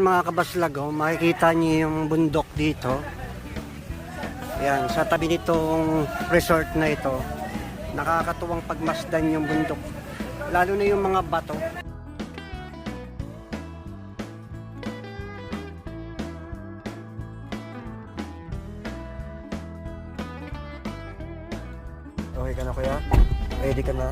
Mga kabaslag, oh, makikita niyo yung bundok dito. Yan, sa tabi nitong resort na ito, nakakatuwang pagmasdan yung bundok. Lalo na yung mga bato. Okay ka na kuya? Ready ka na?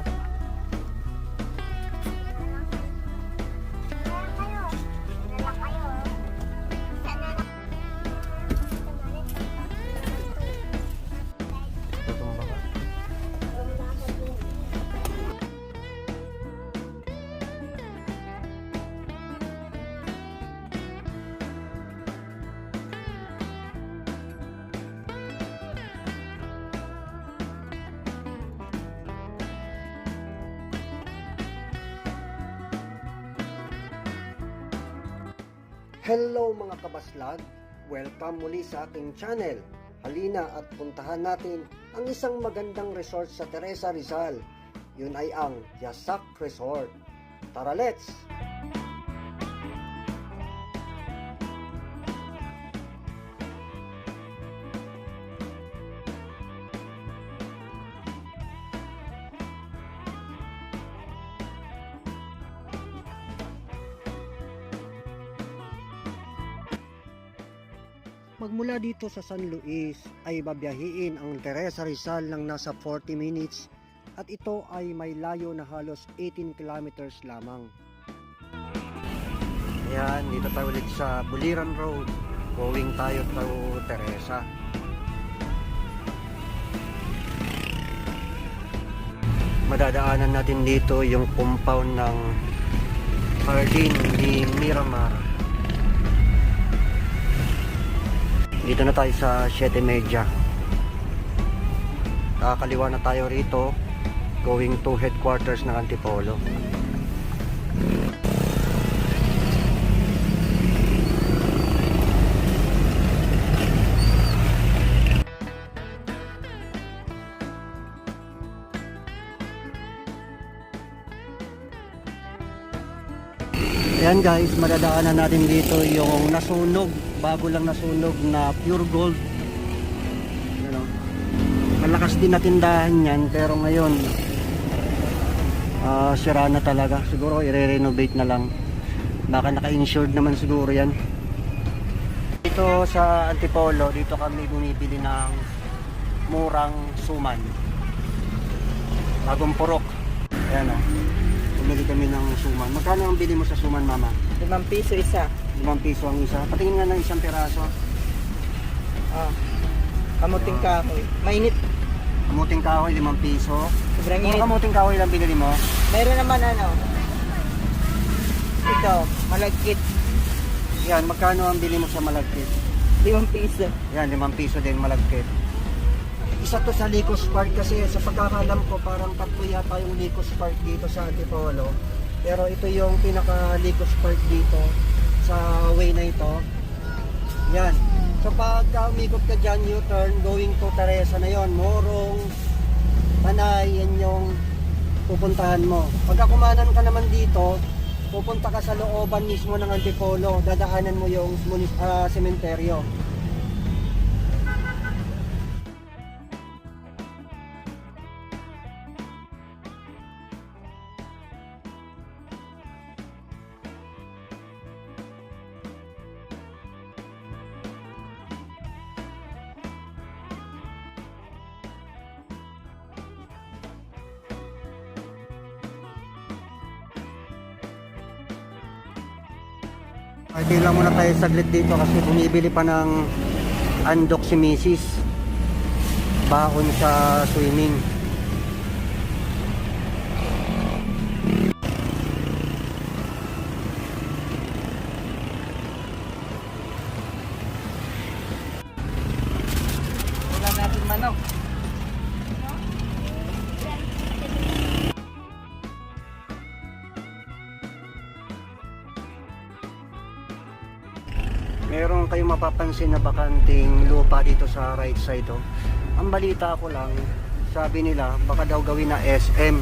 Hello mga kabaslag! Welcome muli sa aking channel. Halina at puntahan natin ang isang magandang resort sa Teresa Rizal. Yun ay ang Yasak Resort. Tara let's! Dito sa San Luis ay babiyahiin ang Teresa Rizal ng nasa 40 minutes at ito ay may layo na halos 18 kilometers lamang. Ayan, dito tayo ulit sa Buliran Road. Going tayo to Teresa. Madadaanan natin dito yung compound ng Hardin ni Miramar. Dito na tayo sa 7.30. Kakaliwa na tayo rito going to headquarters ng Antipolo. Ayan guys, madadaanan natin dito yung nasunog, bago lang nasunog na pure gold. Ano, malakas din na tindahan yan, pero ngayon, ah sira na talaga. Siguro i-renovate na lang. Baka naka-insured naman siguro yan. Dito sa Antipolo, dito kami bumibili ng murang suman. Bagong purok. Ayan o. Bumili kami ng suman. Magkano ang bili mo sa suman, mama? Limang piso isa. Limang piso ang isa. Patingin nga ng isang piraso. Ah. Kamuting kahoy. Mainit. Kamuting kahoy, limang piso. Sobrang Ano init. kamuting kahoy lang binili mo? Mayroon naman ano. Ito, malagkit. Yan, magkano ang bili mo sa malagkit? Limang piso. Yan, limang piso din malagkit. Isa to sa Licos Park kasi sa pagkakalam ko parang tatlo yata yung Licos Park dito sa Antipolo. Pero ito yung pinaka Licos Park dito sa way na ito. Yan. So pagka umikot ka dyan, U-turn, going to Teresa na yon, Morong, Panay, yan yung pupuntahan mo. Pagka kumanan ka naman dito, pupunta ka sa looban mismo ng Antipolo, dadaanan mo yung ah, sementeryo. Party lang muna tayo saglit dito kasi bumibili pa ng andok si Mrs. Baon sa swimming. Meron kayong mapapansin na bakanting lupa dito sa right side oh. Ang balita ko lang, sabi nila baka daw gawin na SM.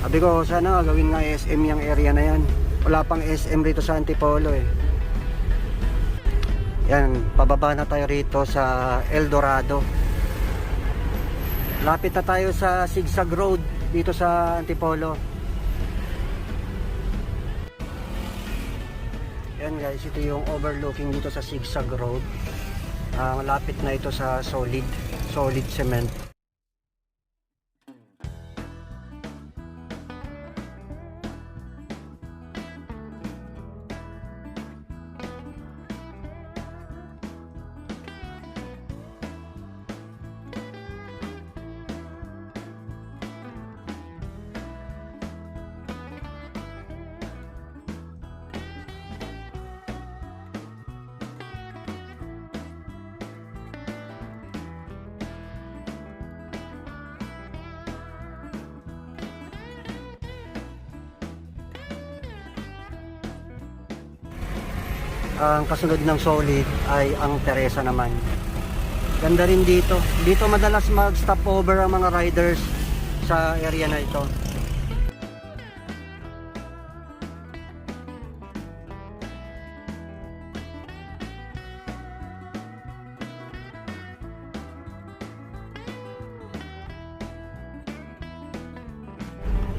Sabi ko sana nga gawin nga SM yung area na yan. Wala pang SM rito sa Antipolo eh. Yan, pababa na tayo rito sa El Dorado. Lapit na tayo sa Sigsag Road dito sa Antipolo. Guys, ito yung overlooking dito sa Sigsag Road. Ah, malapit na ito sa solid, solid cement. Ang kasunod ng solid ay ang Teresa naman. Ganda rin dito. Dito madalas mag-stop over ang mga riders sa area na ito.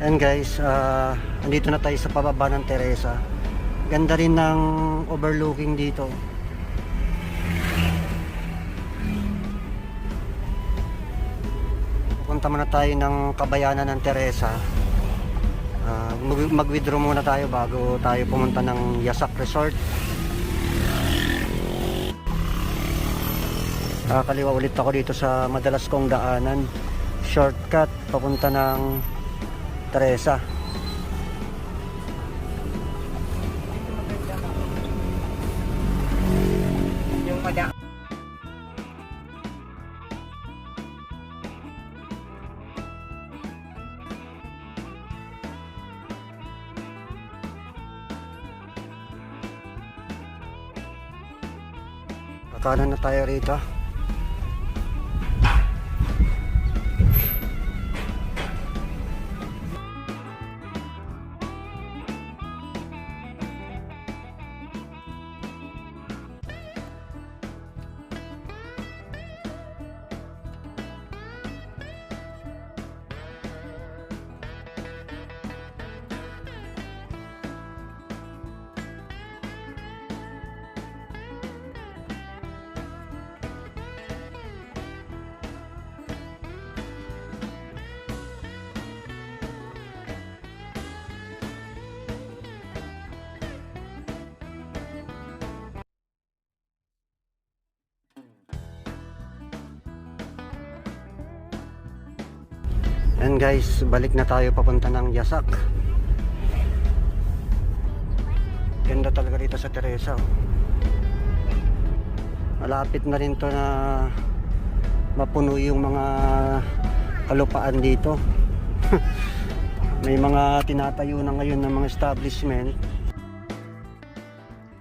And guys, ah, andito na tayo sa pababa ng Teresa. Ganda rin ng overlooking dito. Pupunta muna tayo ng kabayanan ng Teresa. Mag- mag-withdraw muna tayo bago tayo pumunta ng Yasak Resort. Kakaliwa ulit ako dito sa madalas kong daanan. Shortcut papunta ng Teresa. Kakanan na tayo rito. And guys, balik na tayo papunta ng Yasak. Ganda talaga rito sa Teresa. oh. Malapit na rin to na mapuno yung mga kalupaan dito. May mga tinatayo na ngayon ng mga establishment.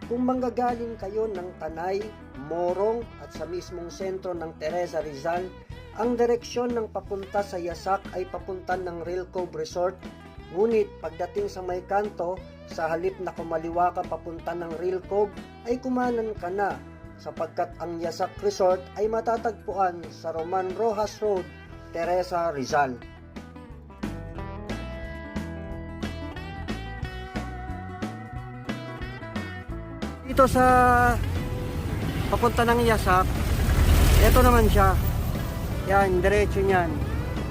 Kung manggagaling kayo ng Tanay, Morong at sa mismong sentro ng Teresa Rizal, ang direksyon ng papunta sa Yasak ay papunta ng Real Cove Resort. Ngunit pagdating sa may kanto, sa halip na kumaliwa ka papunta ng Real Cove, ay kumanan ka na sapagkat ang Yasak Resort ay matatagpuan sa Roman Rojas Road, Teresa Rizal. Dito sa papunta ng Yasak, ito naman siya. Yan, diretso niyan.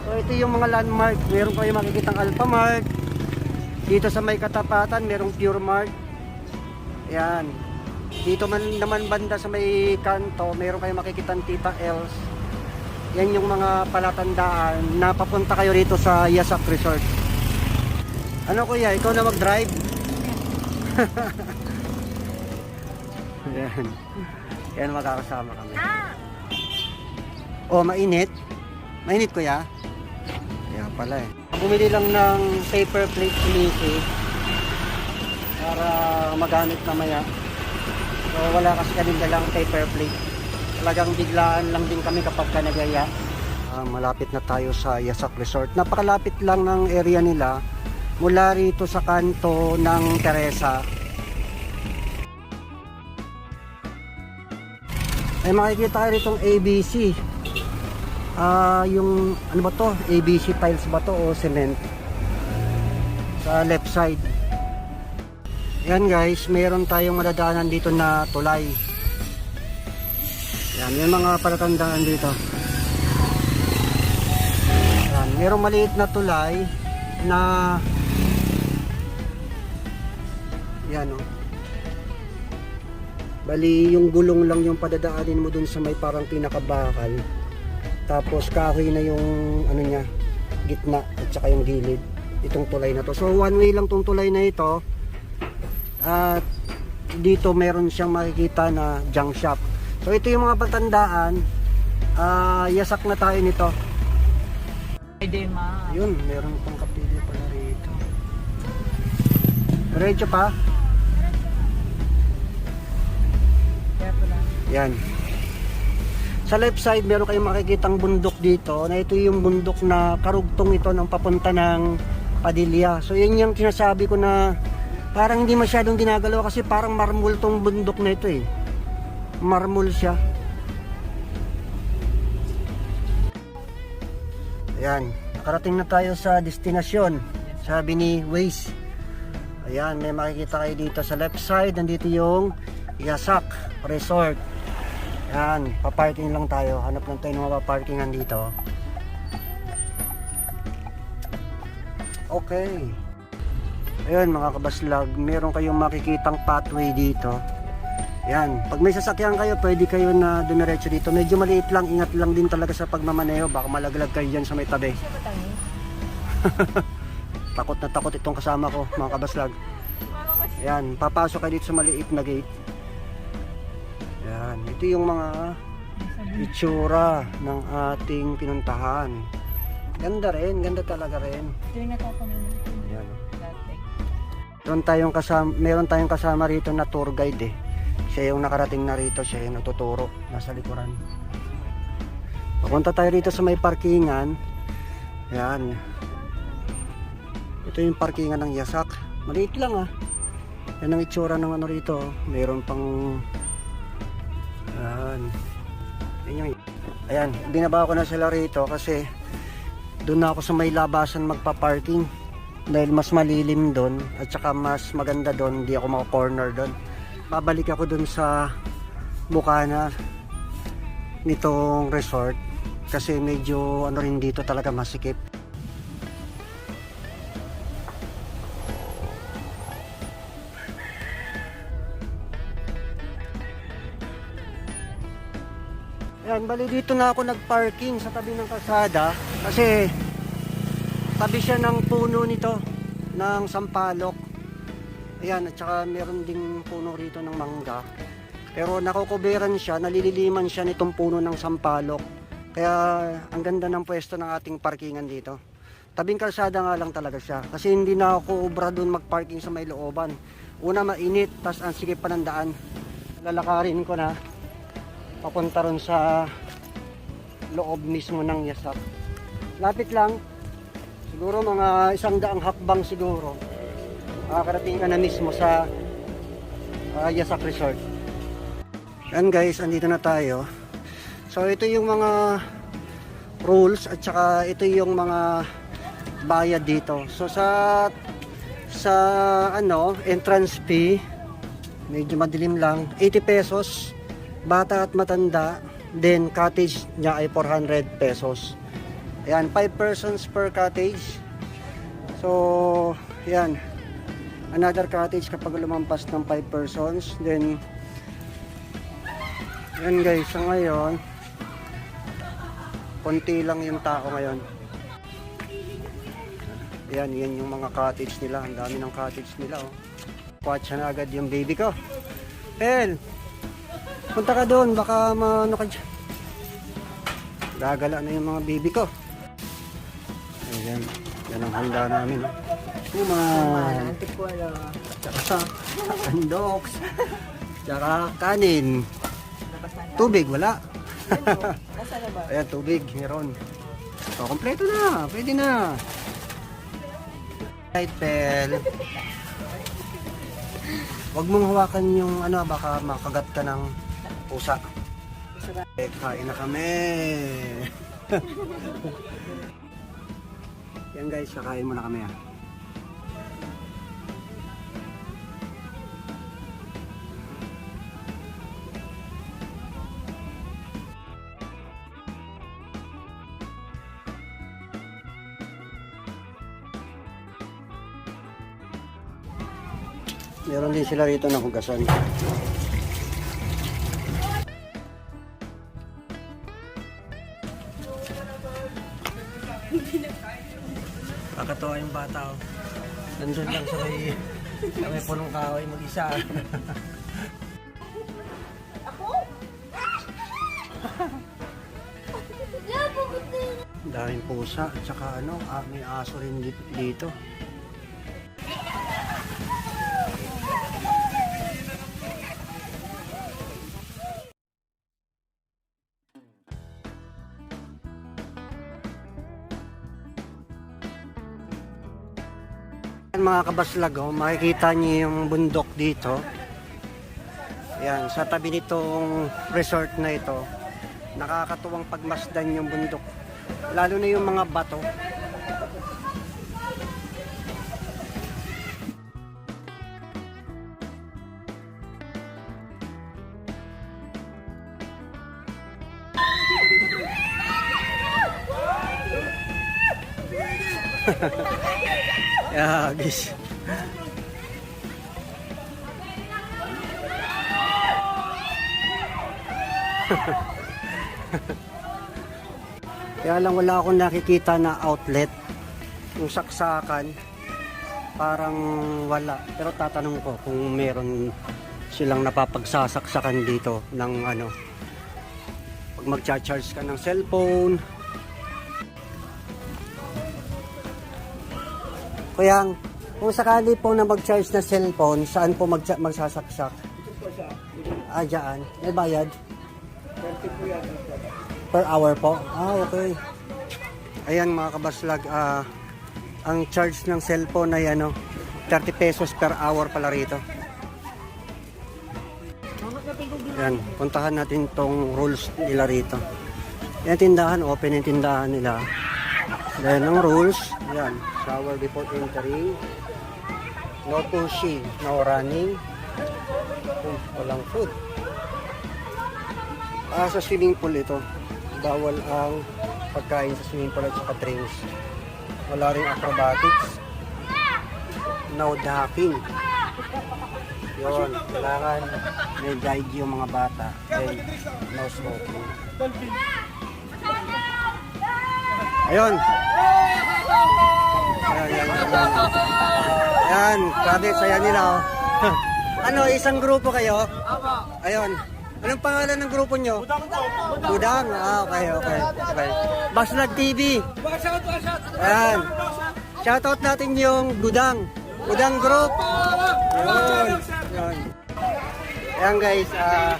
So ito yung mga landmark. Meron kayo makikitang Alpha Mart. Dito sa may katapatan, merong Pure Mart. Yan. Dito man naman banda sa may kanto, meron kayo makikitang Tita Els. Yan yung mga palatandaan na papunta kayo rito sa Yasak Resort. Ano kuya, ikaw na mag-drive? Yan. Yan makakasama kami. Oh, mainit. Mainit kuya. Kaya pala eh. Bumili lang ng paper plate si para magamit mamaya. So wala kasi kami dalang paper plate. Talagang biglaan lang din kami kapag ka nagaya. Ah, malapit na tayo sa Yasak Resort. Napakalapit lang ng area nila mula rito sa kanto ng Teresa Ay makikita kayo itong ABC. Ah, yung ano ba to? ABC tiles ba to o cement? Sa left side. Yan guys, meron tayong madadaanan dito na tulay. Yan, may mga palatandaan dito. Yan, merong maliit na tulay na yan oh. Bali, yung gulong lang yung padadaanin mo dun sa may parang pinakabakal. Tapos kahoy na yung ano niya, gitna at saka yung gilid. Itong tulay na to. So one way lang tong tulay na ito. At dito meron siyang makikita na junk shop. So ito yung mga patandaan. Ah, yasak na tayo nito. Pwede ma. Yun, meron pang kapilyo pala rito. Diretso pa. Yan. Sa left side, meron kayong makikitang bundok dito na ito yung bundok na karugtong ito ng papunta ng Padilla. So yun yung sinasabi ko na parang hindi masyadong ginagalaw kasi parang marmol tong bundok na ito eh. Marmol siya. Ayan, nakarating na tayo sa destinasyon. Sabi ni Waze. Ayan, may makikita kayo dito sa left side. Nandito yung Yasak Resort. Ayan, paparking lang tayo. Hanap lang tayo ng mga dito. Okay. Ayun mga kabaslag, meron kayong makikitang pathway dito. Yan, pag may sasakyan kayo, pwede kayo na dumiretso dito. Medyo maliit lang, ingat lang din talaga sa pagmamaneho. Baka malaglag kayo dyan sa may tabi. Takot na takot itong kasama ko, mga kabaslag. Yan, papasok kayo dito sa maliit na gate. Yan, ito yung mga itsura ng ating pinuntahan. Ganda rin, ganda talaga rin. Ito yung natatanong Yan. Meron tayong kasama, meron tayong kasama rito na tour guide eh. Siya yung nakarating na rito, siya yung nagtuturo nasa likuran. Papunta tayo rito sa may parkingan. Yan. Ito yung parkingan ng Yasak. Maliit lang ah. Yan ang itsura ng ano rito. Meron pang Yan. Yan yung Ayan, binaba ko na sila rito kasi doon ako sa may labasan magpa-parking. Dahil mas malilim doon at saka mas maganda doon hindi ako maka-corner doon. Babalik ako doon sa Bukana nitong resort kasi medyo ano rin dito talaga masikip Yan, bali dito na ako nagparking sa tabi ng kalsada kasi tabi siya ng puno nito ng sampalok. Ayan at saka meron ding puno rito ng mangga. Pero nakukuberan siya nalililiman siya nitong puno ng sampalok. Kaya ang ganda ng pwesto ng ating parkingan dito. Tabing kalsada nga lang talaga siya kasi hindi na ako obra doon magparking sa may looban. Una mainit tas ang sikip pa ng daan lalakarin ko na papunta ron sa loob mismo ng yasak lapit lang Siguro mga isang daang hakbang siguro. Makakarating ka na mismo sa uh, Yasak Resort. Yan guys, andito na tayo. So ito yung mga rules at saka ito yung mga bayad dito. So sa sa ano, entrance fee medyo madilim lang, 80 pesos. Bata at matanda, then cottage niya ay 400 pesos. Ayan, 5 persons per cottage. So, yan. Another cottage kapag lumampas ng 5 persons. Then, yan guys, sa ngayon, konti lang yung tao ngayon. Yan, yan yung mga cottage nila. Ang dami ng cottage nila, oh. Watch na agad yung baby ko. Pel, punta ka doon, baka maano ka dyan. Gagala na yung mga baby ko. Ayan, yan ang handa namin. oh. Kuman, Antipolo. tsaka andoks, tsaka kanin. Tubig, wala. Ayan, tubig, meron. O, kompleto na, pwede na. Right, Pel. Huwag mong hawakan yung ano, baka makagat ka ng pusa. Eh, kain na kami. Yan guys, kakain muna kami ah. Meron din sila rito na hugasan. Yung bata oh. Nandun lang sa may, sa may punong kahoy mag-isa. Daming pusa at saka ano, ah, may aso rin di- dito. Mga kabaslag, oh, makikita niyo yung bundok dito. Yan, sa tabi nitong resort na ito, nakakatuwang pagmasdan yung bundok. Lalo na yung mga bato. Yagis. Kaya lang wala akong nakikita na outlet. Yung saksakan, parang wala. Pero tatanong ko kung meron silang napapagsasaksakan dito ng ano. Pag magcha-charge ka ng cellphone. Kaya kung sakali po na mag-charge na cellphone, saan po mag magsasaksak? Ah, dyan. May bayad? Per hour po? Ah, okay. Ayan mga kabaslag, ah, ang charge ng cellphone ay ano, 30 pesos per hour pala rito. Ayan, puntahan natin tong rules nila rito. Yan tindahan, open yung tindahan nila. Then ang rules, yan, shower before entering. No pushing, no running. Oh, walang food. Ah, sa swimming pool ito. Bawal ang pagkain sa swimming pool at saka drinks. Wala rin acrobatics. No docking. Yun, kailangan may guide yung mga bata. Then, no smoking. Ayun. Ayan, ayan, ayan. Ayan, grabe, saya nila oh. ano, isang grupo kayo? Ayun. Anong pangalan ng grupo nyo? Budang Budang? Ah, okay, okay. okay. Baslag TV. Ayan. Shoutout natin yung Budang. Budang Group. Ayun. Ayun. Ayan guys, ah,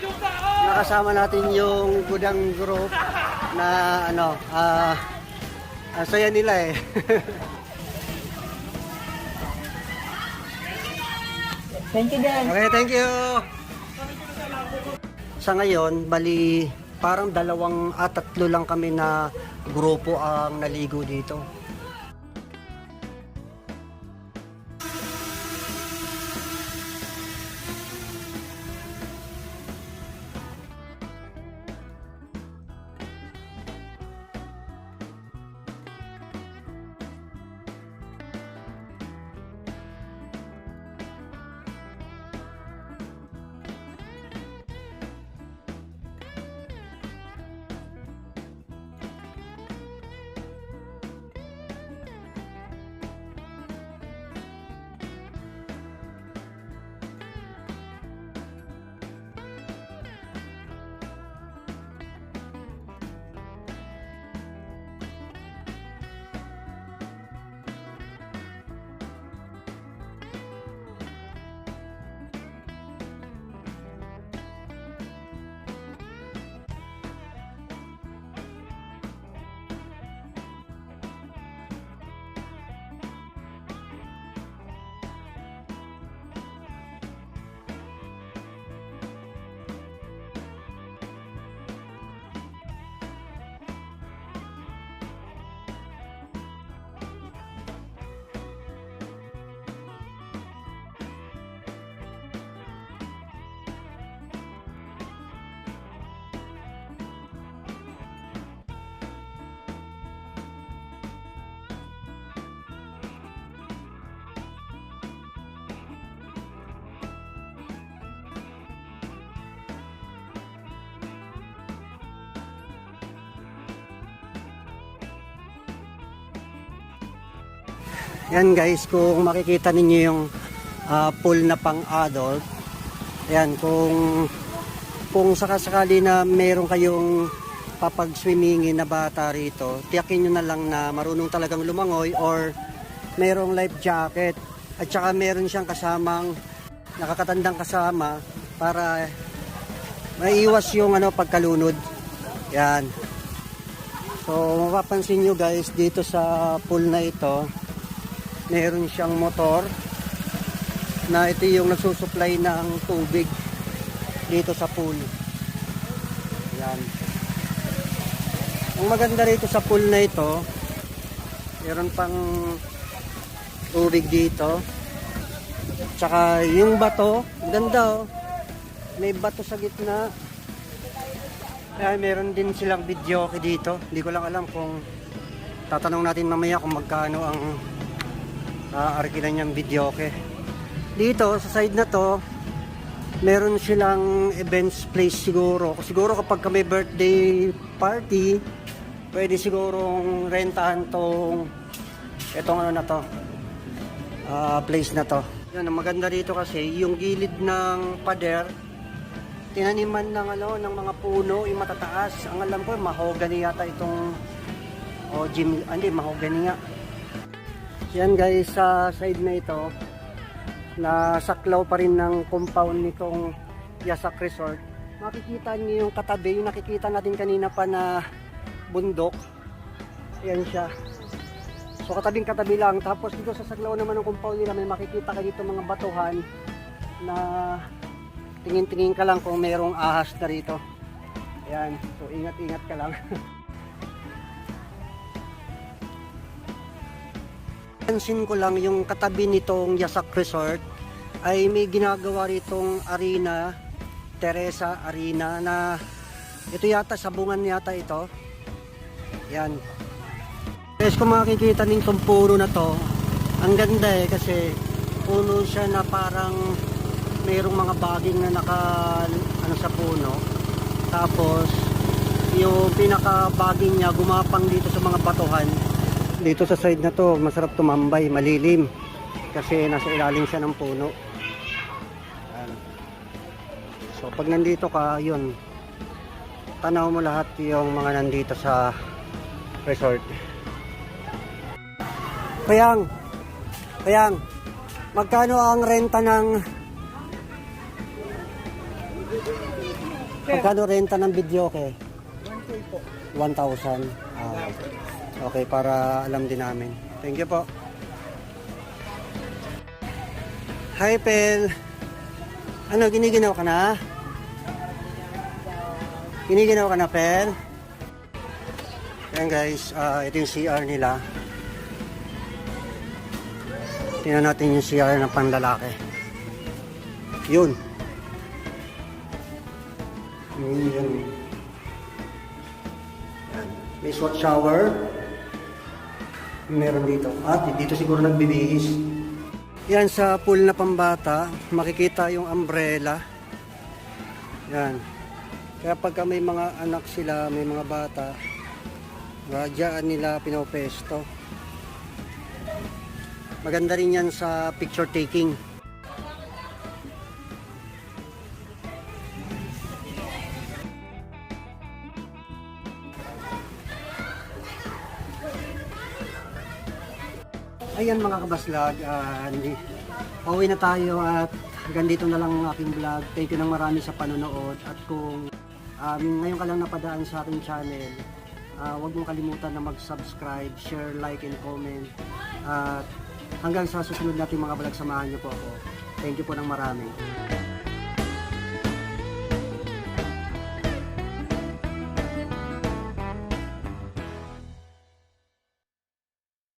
nakasama natin yung Budang Group na ano, ah, ang saya nila eh. Thank you, Dan. Okay, thank you. Sa ngayon, bali parang dalawang at tatlo lang kami na grupo ang naligo dito. Yan guys, kung makikita ninyo yung ah, pool na pang adult. Yan, kung kung sakasakali na meron kayong papag-swimmingin na bata rito, tiyakin nyo na lang na marunong talagang lumangoy or merong life jacket. At saka meron siyang kasamang nakakatandang kasama para maiiwas yung ano pagkalunod. Yan. So mapapansin nyo guys dito sa pool na ito, meron siyang motor na ito yung nagsusupply ng tubig dito sa pool. Yan. Ang maganda rito sa pool na ito, meron pang tubig dito. Tsaka yung bato, ganda oh. May bato sa gitna. Kaya meron din silang video dito. Hindi ko lang alam kung tatanong natin mamaya kung magkano ang aarkilan niyang video Dito sa side na to, meron silang events place siguro. Siguro kapag ka may birthday party, pwede sigurong rentahan tong etong ano na to, ah, place na to. Yan, ang maganda dito kasi yung gilid ng pader, tinaniman ng ano ng mga puno, yung matataas. Ang alam ko, mahogany yata itong o Jim, ah, hindi mahogany nga. Yan guys, sa side na ito, nasaklaw pa rin ng compound nitong Yasak Resort. Makikita niyo yung katabi, yung nakikita natin kanina pa na bundok. Ayan siya. So katabing katabi lang. Tapos dito sa saglaw naman ng compound nila, may makikita ka dito mga batuhan na tingin-tingin ka lang kung merong ahas na rito. Ayan. So ingat-ingat ka lang. Pansin ko lang yung katabi nitong Yasak Resort ay may ginagawa ritong arena, Teresa Arena na ito yata sabungan yata ito. Yan. Guys, kung makikita nitong puro na to, ang ganda eh kasi puno siya na parang mayroong mga baging na naka ano sa puno. Tapos yung pinaka baging niya gumapang dito sa mga batuhan dito sa side na to masarap tumambay malilim. Kasi nasa ilalim siya ng puno. Ayan. so pag nandito ka yun tanaw mo lahat yung mga nandito sa resort. Payang! Payang! Magkano ang renta ng magkano renta ng video ke 1,000 ah, Okay, para alam din namin. Thank you po. Hi, Pel. Ano, giniginaw ka na? Giniginaw ka na, Pel? Yan guys, ah, ito yung CR nila. Tingnan natin yung CR ng panlalaki. Yun. Yun, yun. Swat shower. Meron dito. At dito siguro nagbibihis. Yan sa pool na pambata, makikita yung umbrella. Yan. Kaya pagka may mga anak sila, may mga bata, radyaan nila pinopesto. Maganda rin yan sa picture taking. Ayan mga kabaslag, ah, hindi. Pauwi na tayo at hanggang dito na lang ang aking vlog. Thank you ng marami sa panonood at kung um, ngayon ka lang napadaan sa aking channel, ah, huwag mong kalimutan na mag-subscribe, share, like, and comment. At hanggang sa susunod nating mga vlog, samahan niyo po ako. Thank you po ng marami.